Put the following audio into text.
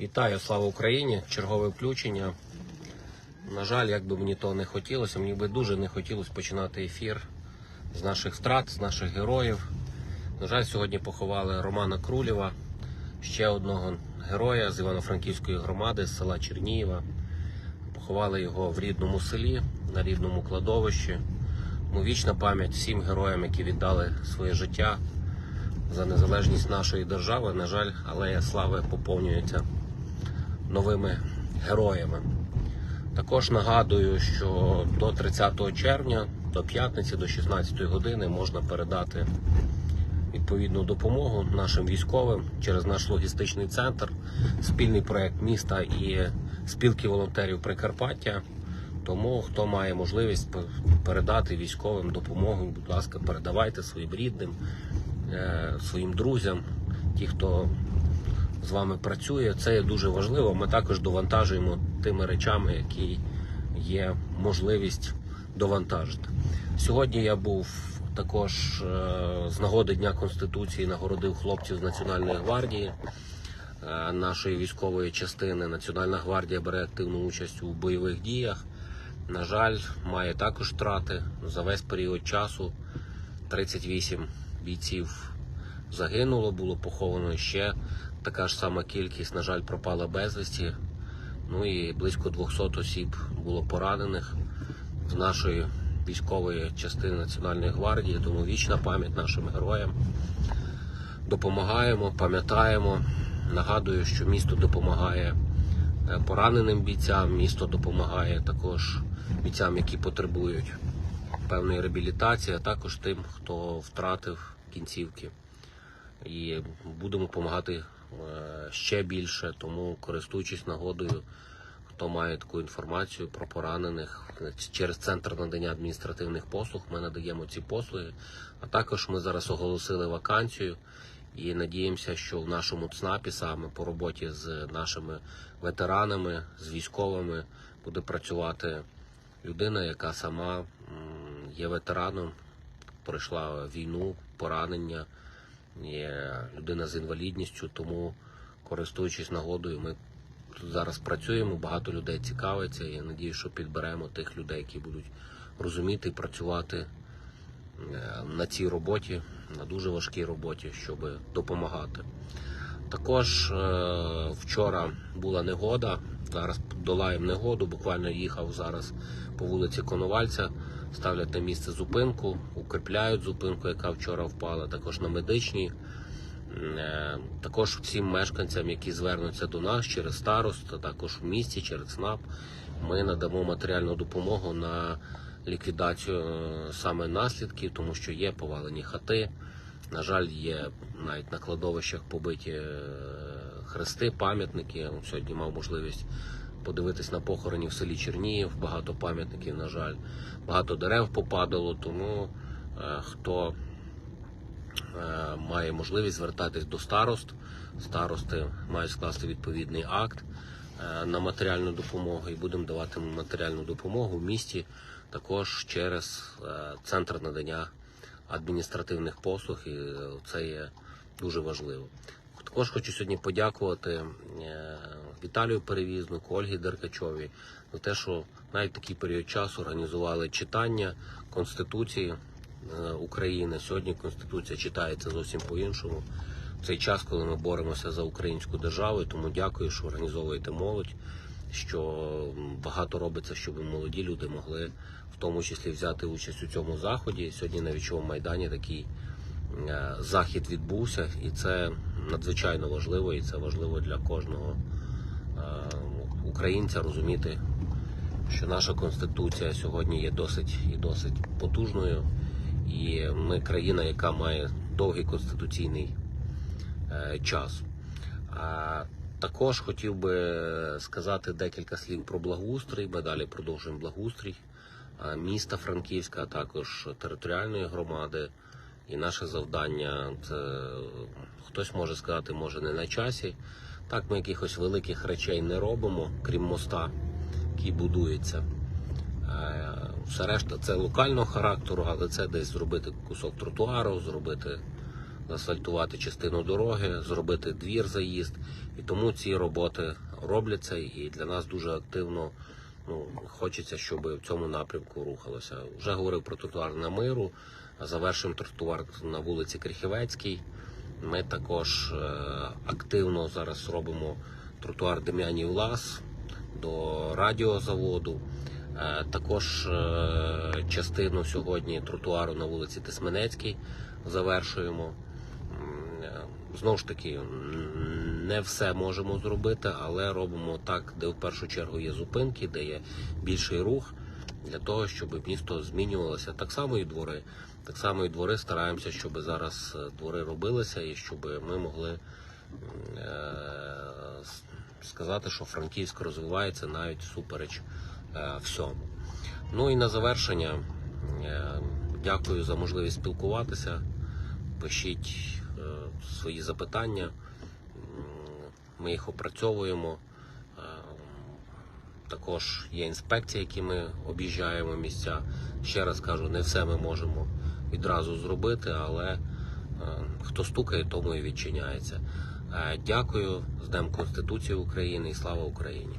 Вітаю, слава Україні! Чергове включення. На жаль, як би мені то не хотілося, мені би дуже не хотілося починати ефір з наших втрат, з наших героїв. На жаль, сьогодні поховали Романа Крулєва, ще одного героя з Івано-Франківської громади, з села Чернієва. Поховали його в рідному селі, на рідному кладовищі. Тому вічна пам'ять всім героям, які віддали своє життя за незалежність нашої держави. На жаль, алея слави поповнюється новими героями. Також нагадую, що до 30 червня, до п'ятниці, до 16 години можна передати відповідну допомогу нашим військовим через наш логістичний центр, спільний проект міста і спілки волонтерів Прикарпаття. Тому хто має можливість передати військовим допомогу, будь ласка, передавайте своїм рідним, е, своїм друзям, ті, хто з вами працює. Це є дуже важливо. Ми також довантажуємо тими речами, які є можливість довантажити. Сьогодні я був також е, з нагоди Дня Конституції нагородив хлопців з Національної гвардії е, нашої військової частини. Національна гвардія бере активну участь у бойових діях. На жаль, має також втрати за весь період часу. 38 бійців загинуло, було поховано ще така ж сама кількість, на жаль, пропала безвісті. Ну і близько 200 осіб було поранених з нашої військової частини Національної гвардії. Тому вічна пам'ять нашим героям. Допомагаємо, пам'ятаємо. Нагадую, що місто допомагає е, пораненим бійцям, місто допомагає також бійцям, які потребують певної реабілітації, а також тим, хто втратив кінцівки. І будемо допомагати е, ще більше, тому користуючись нагодою, хто має таку інформацію про поранених через центр надання адміністративних послуг, ми надаємо ці послуги. А також ми зараз оголосили вакансію і надіємося, що в нашому ЦНАПі саме по роботі з нашими ветеранами, з військовими буде працювати людина, яка сама є ветераном, пройшла війну, поранення, є людина з інвалідністю, тому користуючись нагодою, ми зараз працюємо, багато людей цікавиться. Я надію, що підберемо тих людей, які будуть розуміти і працювати е, на цій роботі, на дуже важкій роботі, щоб допомагати. Також е, вчора була негода. Зараз долаємо негоду. Буквально їхав зараз по вулиці Коновальця, ставлять на місце зупинку, укріпляють зупинку, яка вчора впала. Також на медичній. Е, Також всім мешканцям, які звернуться до нас через старост, а також в місті, через СНАП, ми надамо матеріальну допомогу на ліквідацію е, саме наслідків, тому що є повалені хати. На жаль, є навіть на кладовищах побиті е, хрести, пам'ятники. Сьогодні мав можливість подивитись на похороні в селі Черніїв. Багато пам'ятників, на жаль, багато дерев попадало. Тому е, хто е, має можливість звертатись до старост, старости мають скласти відповідний акт на матеріальну допомогу і будемо давати матеріальну допомогу в місті також через центр надання адміністративних послуг, і е, це є дуже важливо. Також хочу сьогодні подякувати е, Віталію Перевізнику, Ольгі Деркачовій за те, що навіть такий період часу організували читання Конституції е, України. Сьогодні Конституція читається зовсім по-іншому. В цей час, коли ми боремося за українську державу, тому дякую, що організовуєте молодь, що багато робиться, щоб молоді люди могли в тому числі взяти участь у цьому заході. Сьогодні на вічовому майдані такий е, захід відбувся, і це надзвичайно важливо, і це важливо для кожного е, українця розуміти, що наша конституція сьогодні є досить і досить потужною, і ми країна, яка має довгий конституційний е, час. Також хотів би сказати декілька слів про благоустрій. Ми далі продовжуємо благоустрій міста Франківська, а також територіальної громади. І наше завдання це хтось може сказати, може не на часі. Так, ми якихось великих речей не робимо, крім моста, який будується. Е, Все решта це локального характеру, але це десь зробити кусок тротуару, зробити заасфальтувати частину дороги, зробити двір заїзд. І тому ці роботи робляться, і для нас дуже активно ну, хочеться, щоб в цьому напрямку рухалося. Вже говорив про тротуар на миру, завершимо тротуар на вулиці Крихівецькій. Ми також е, активно зараз робимо тротуар Дем'янів Лас до радіозаводу. Е, Також е, частину сьогодні тротуару на вулиці Тисменецькій завершуємо. Знову ж таки, не все можемо зробити, але робимо так, де в першу чергу є зупинки, де є більший рух, для того, щоб місто змінювалося. Так само і двори. Так само і двори стараємося, щоб зараз е, двори робилися і щоб ми могли е, сказати, що Франківськ розвивається навіть всупереч е, всьому. Ну і на завершення дякую за можливість спілкуватися. Пишіть свої запитання, ми їх опрацьовуємо. Е, Також є інспекції, які ми об'їжджаємо місця. Ще раз кажу, не все ми можемо відразу зробити, але е, хто стукає, тому і відчиняється. Е, Дякую з Днем Конституції України і слава Україні!